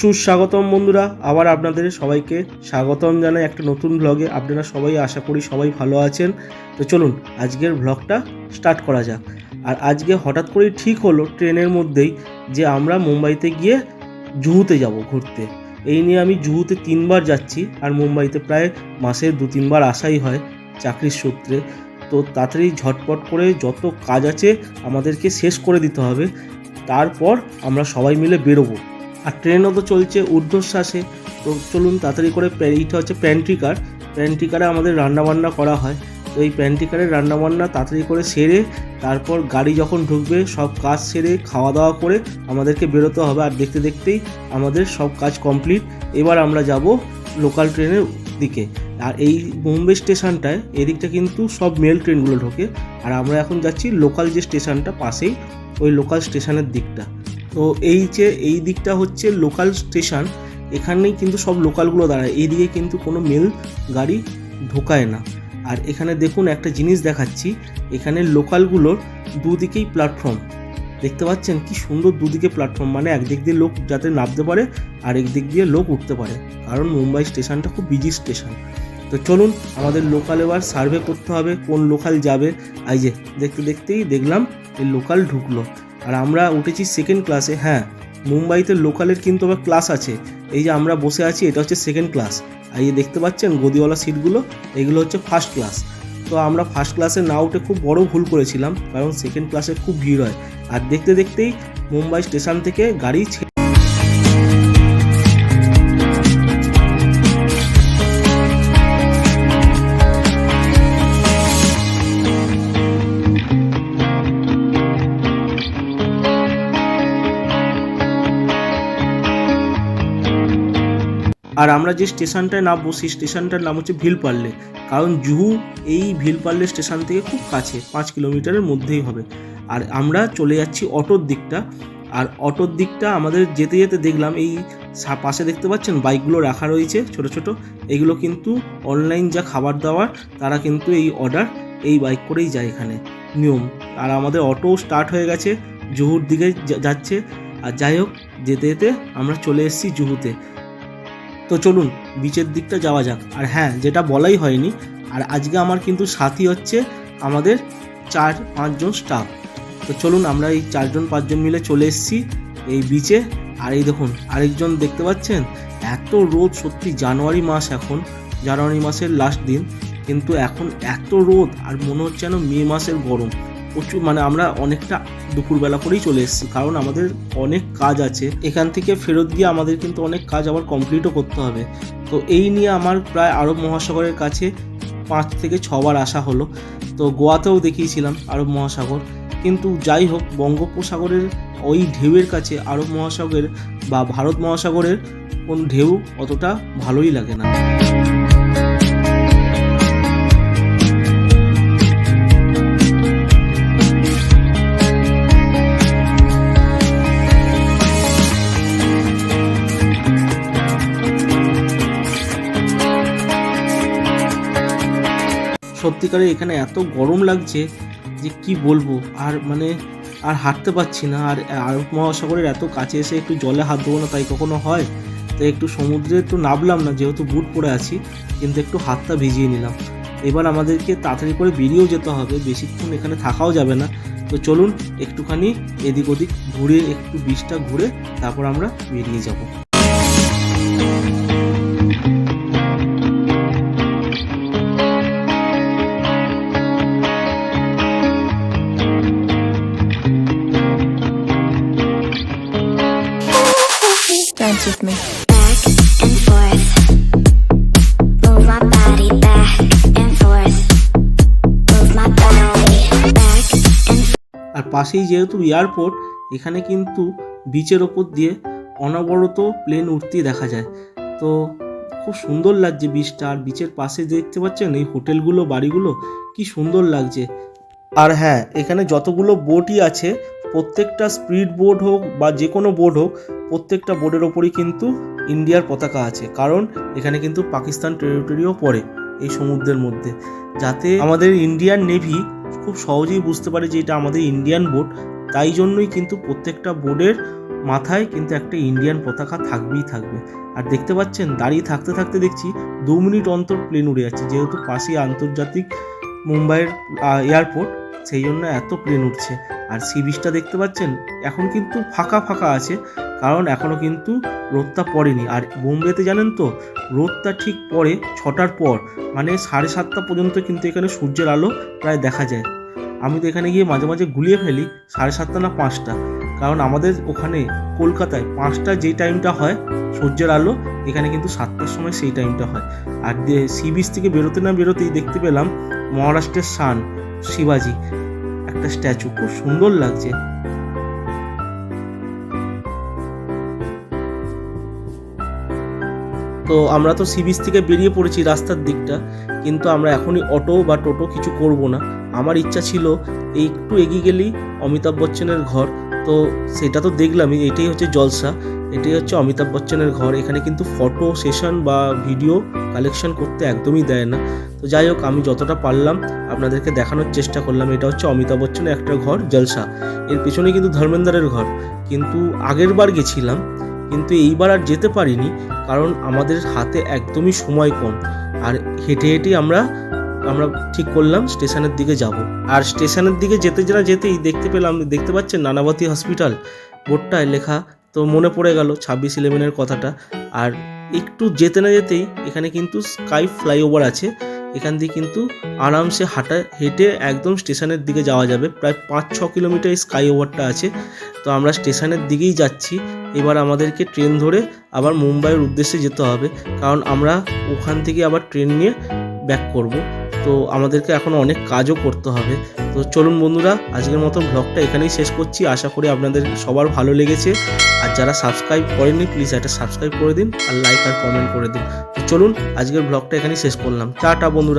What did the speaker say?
সুস্বাগতম বন্ধুরা, আবার আপনাদের সবাইকে স্বাগতম জানাই একটা নতুন ব্লগে আপনারা সবাই আশা করি সবাই ভালো আছেন। তো চলুন, আজকের ব্লগটা স্টার্ট করা যাক। আর আজকে হঠাৎ করেই ঠিক হলো ট্রেনের মধ্যেই যে আমরা মুম্বাইতে গিয়ে জুহুতে যাব ঘুরতে। এই নিয়ে আমি জুহুতে তিনবার যাচ্ছি, আর মুম্বাইতে প্রায় মাসে দু তিনবার আসাই হয় চাকরির সূত্রে। তো তাড়াতাড়ি ঝটপট করে যত কাজ আছে আমাদেরকে শেষ করে দিতে হবে। তারপর আমরা সবাই মিলে বেরোবো। আর ট্রেনও তো চলছে, ঊর্ধ্বশ্বাসে। তো চলুন তাড়াতাড়ি করে এইটা হচ্ছে প্যান্ট্রিকার প্যান্ট্রিকারে আমাদের রান্নাবান্না করা হয়। তো এই প্যান্ট্রিকারের রান্নাবান্না তাড়াতাড়ি করে সেরে, তারপর গাড়ি যখন ঢুকবে, সব কাজ সেরে খাওয়া দাওয়া করে আমাদেরকে বেরোতে হবে। আর দেখতে দেখতেই আমাদের সব কাজ কমপ্লিট এবার আমরা যাব লোকাল ট্রেনের দিকে। আর এই বোম্বে স্টেশনটায়, এদিকটা কিন্তু সব মেল ট্রেনগুলো ঢোকে। আর আমরা এখন যাচ্ছি লোকাল যে স্টেশনটা পাশেই, ওই লোকাল স্টেশনের দিকটা। তো এই যে এই দিকটা হচ্ছে লোকাল স্টেশন এখানেই কিন্তু সব লোকালগুলো দাঁড়ায়। এইদিকে কিন্তু কোনো মেল গাড়ি ঢোকায় না। আর এখানে দেখুন একটা জিনিস দেখাচ্ছি, এখানে লোকালগুলোর দুদিকেই প্ল্যাটফর্ম দেখতে পাচ্ছেন? কি সুন্দর দুদিকে প্ল্যাটফর্ম মানে একদিক দিয়ে লোক যাতে নামতে পারে, আর একদিক দিয়ে লোক উঠতে পারে। কারণ মুম্বাই স্টেশনটা খুব বিজি স্টেশন তো চলুন, আমাদের লোকাল এবার সার্ভে করতে হবে, কোন লোকাল যাবে। এই যে, দেখতে দেখতেই দেখলাম এই লোকাল ঢুকলো। আর আমরা উঠেছি সেকেন্ড ক্লাসে হ্যাঁ মুম্বাইতে লোকালের কিন্তু আবার ক্লাস আছে। এই যে আমরা বসে আছি, এটা হচ্ছে সেকেন্ড ক্লাস আর এই দেখতে পাচ্ছেন গদিওয়ালা সিটগুলো এগুলো হচ্ছে ফার্স্ট ক্লাস তো আমরা ফার্স্ট ক্লাসে না উঠে খুব বড় ভুল করেছিলাম, কারণ সেকেন্ড ক্লাসে খুব ভিড় হয়। আর দেখতে দেখতেই মুম্বাই স্টেশন থেকে গাড়ি আর আমরা যে স্টেশনটায় নামবো, সেই স্টেশনটার নাম হচ্ছে ভিলপাল্লে কারণ জুহু এই ভিলপাল্লে স্টেশন থেকে খুব কাছে, পাঁচ কিলোমিটারের মধ্যেই হবে। আর আমরা চলে যাচ্ছি অটোর দিকটা। আর অটোর দিকটা আমাদের যেতে যেতে দেখলাম, এই পাশে দেখতে পাচ্ছেন? বাইকগুলো রাখা রয়েছে ছোট ছোট। এগুলো কিন্তু অনলাইন যা খাবার দাবার, তারা কিন্তু এই অর্ডার, এই বাইক করেই যায় এখানে। নিয়ম। আর আমাদের অটো স্টার্ট হয়ে গেছে, জুহুর দিকে যাচ্ছে। আর যাই হোক, যেতে যেতে আমরা চলে এসেছি জুহুতে। তো চলুন, বিচের দিকটা যাওয়া যাক। আর হ্যাঁ যেটা বলাই হয়নি, আর আজকে আমার কিন্তু সাথী হচ্ছে আমাদের চার, পাঁচজন স্টাফ তো চলুন, আমরা এই চারজন, পাঁচজন মিলে চলে এসেছি এই বিচে আর এই দেখুন, আরেকজন দেখতে পাচ্ছেন? এত রোদ, সত্যি জানুয়ারি মাস এখন, জানুয়ারি মাসের লাস্ট দিন। কিন্তু এখন এত রোদ, আর মনে হচ্ছে যেন মে মাসের গরম। প্রচুর মানে আমরা অনেকটা দুপুরবেলা করেই চলে এসেছি, কারণ আমাদের অনেক কাজ আছে। এখান থেকে ফেরত গিয়ে আমাদের কিন্তু অনেক কাজ আবার কমপ্লিটও করতে হবে। তো এই নিয়ে আমার প্রায় আরব মহাসাগরের কাছে পাঁচ থেকে ছবার আসা হলো। তো গোয়াতেও দেখিয়েছিলাম আরব মহাসাগর। কিন্তু যাই হোক, বঙ্গোপসাগরের ওই ঢেউয়ের কাছে আরব মহাসাগরের বা ভারত মহাসাগরের কোন ঢেউ অতটা ভালোই লাগে না। সত্যিকারে এখানে এত গরম লাগছে যে কি বলব? আর মানে আর হাঁটতে পারছি না। আর আরব মহাসাগরের এত কাছে এসে একটু জলে হাত দেবো না, তাই কখনো হয়? তাই একটু সমুদ্রে একটু নামলাম না, যেহেতু বুট পরে আছি, কিন্তু একটু হাতটা ভিজিয়ে নিলাম। এবার আমাদেরকে তাড়াতাড়ি করে বেরিয়েও যেতে হবে, বেশিক্ষণ এখানে থাকাও যাবে না। তো চলুন একটুখানি এদিক ওদিক ঘুরে, একটু বিচটা ঘুরে তারপর আমরা বেরিয়ে যাব। With me. back and forth. Move my body back and forth. Move my body back and আর পাশেই যেহেতু এয়ারপোর্ট এখানে কিন্তু বিচের ওপর দিয়ে অনবরত প্লেন উঠতে দেখা যায় তো খুব সুন্দর লাগছে বিচটা আর বিচের পাশে দেখতে পাচ্ছেন এই হোটেলগুলো বাড়িগুলো কি সুন্দর লাগছে আর হ্যাঁ এখানে যতগুলো বোটই আছে প্রত্যেকটা স্পিড বোর্ড হোক বা যে কোনো বোর্ড হোক, প্রত্যেকটা বোর্ডের ওপরই কিন্তু ইন্ডিয়ার পতাকা আছে। কারণ এখানে কিন্তু পাকিস্তান টেরিটরিও পড়ে এই সমুদ্রের মধ্যে। যাতে আমাদের ইন্ডিয়ান নেভি খুব সহজেই বুঝতে পারে যে এটা আমাদের ইন্ডিয়ান বোট, তাই জন্যই কিন্তু প্রত্যেকটা বোর্ডের মাথায় কিন্তু একটা ইন্ডিয়ান পতাকা থাকবেই থাকবে। আর দেখতে পাচ্ছেন, দাঁড়িয়ে থাকতে থাকতে দেখছি দু মিনিট অন্তর প্লেন উড়ে যাচ্ছে। যেহেতু পাশেই আন্তর্জাতিক মুম্বাইয়ের এয়ারপোর্ট সেই জন্য এত প্লেন উঠছে। আর সি বিচটা দেখতে পাচ্ছেন, এখন কিন্তু ফাঁকা ফাঁকা আছে, কারণ এখনও কিন্তু রোদটা পড়েনি। আর বোম্বেতে জানেন তো, রোদটা ঠিক পরে ছটার পর মানে সাড়ে সাতটা পর্যন্ত কিন্তু এখানে সূর্যের আলো প্রায় দেখা যায়। আমি তো এখানে গিয়ে মাঝে মাঝে গুলিয়ে ফেলি, সাড়ে সাতটা না পাঁচটা। কারণ আমাদের ওখানে কলকাতায় পাঁচটা যেই টাইমটা হয়, সূর্যের আলো, এখানে কিন্তু সাতটার সময় সেই টাইমটা হয়। আর সি বিচ থেকে বেরোতে না বেরোতেই দেখতে পেলাম, মহারাষ্ট্রের সান শিবাজি, একটা স্ট্যাচু। খুব সুন্দর লাগছে। তো আমরা তো সি বিচ থেকে বেরিয়ে পড়েছি রাস্তার দিকটা, কিন্তু আমরা এখনই অটো বা টোটো কিছু করব না। আমার ইচ্ছা ছিল একটু এগিয়ে গেলেই অমিতাভ বচ্চনের ঘর। তো সেটা তো দেখলামই, এটাই হচ্ছে জলসা। এটাই হচ্ছে অমিতাভ বচ্চনের ঘর। এখানে কিন্তু ফটো সেশন বা ভিডিও কালেকশন করতে একদমই দেয় না। তো যাই হোক, আমি যতটা পারলাম আপনাদেরকে দেখানোর চেষ্টা করলাম। এটা হচ্ছে অমিতাভ বচ্চনের একটা ঘর, জলসা। এর পেছনে কিন্তু ধর্মেন্দ্রের ঘর। কিন্তু আগের বার গেছিলাম, কিন্তু এইবার আর যেতে পারিনি কারণ আমাদের হাতে একদমই সময় কম। আর হেঁটে হেঁটেই আমরা আমরা ঠিক করলাম স্টেশনের দিকে যাব। আর স্টেশনের দিকে যেতে না যেতেই দেখতে পেলাম, দেখতে পাচ্ছেন নানাবতী হসপিটাল। বোর্ডটায় লেখা তো মনে পড়ে গেল ছাব্বিশ ইলেভেনের কথাটা। আর একটু যেতে না যেতেই এখানে কিন্তু স্কাই ফ্লাইওভার আছে। এখান দিয়ে কিন্তু আরামসে হাঁটা, হেঁটে একদম স্টেশনের দিকে যাওয়া যাবে। প্রায় পাঁচ ছ কিলোমিটার স্কাই ওভারটা আছে। তো আমরা স্টেশনের দিকেই যাচ্ছি। এবার আমাদেরকে ট্রেন ধরে আবার মুম্বাইয়ের উদ্দেশ্যে যেতে হবে। কারণ আমরা ওখান থেকে আবার ট্রেন নিয়ে ব্যাক করব। তো আমাদেরকে এখন অনেক কাজও করতে হবে। তো চলুন বন্ধুরা, আজকের মতো ব্লগটা এখানেই শেষ করছি। আশা করি আপনাদের সবার ভালো লেগেছে। আর যারা সাবস্ক্রাইব করেননি প্লিজ একটা সাবস্ক্রাইব করে দিন আর লাইক আর কমেন্ট করে দিন। তো চলুন, আজকের ব্লগটা এখানেই শেষ করলাম। টাটা বন্ধুরা।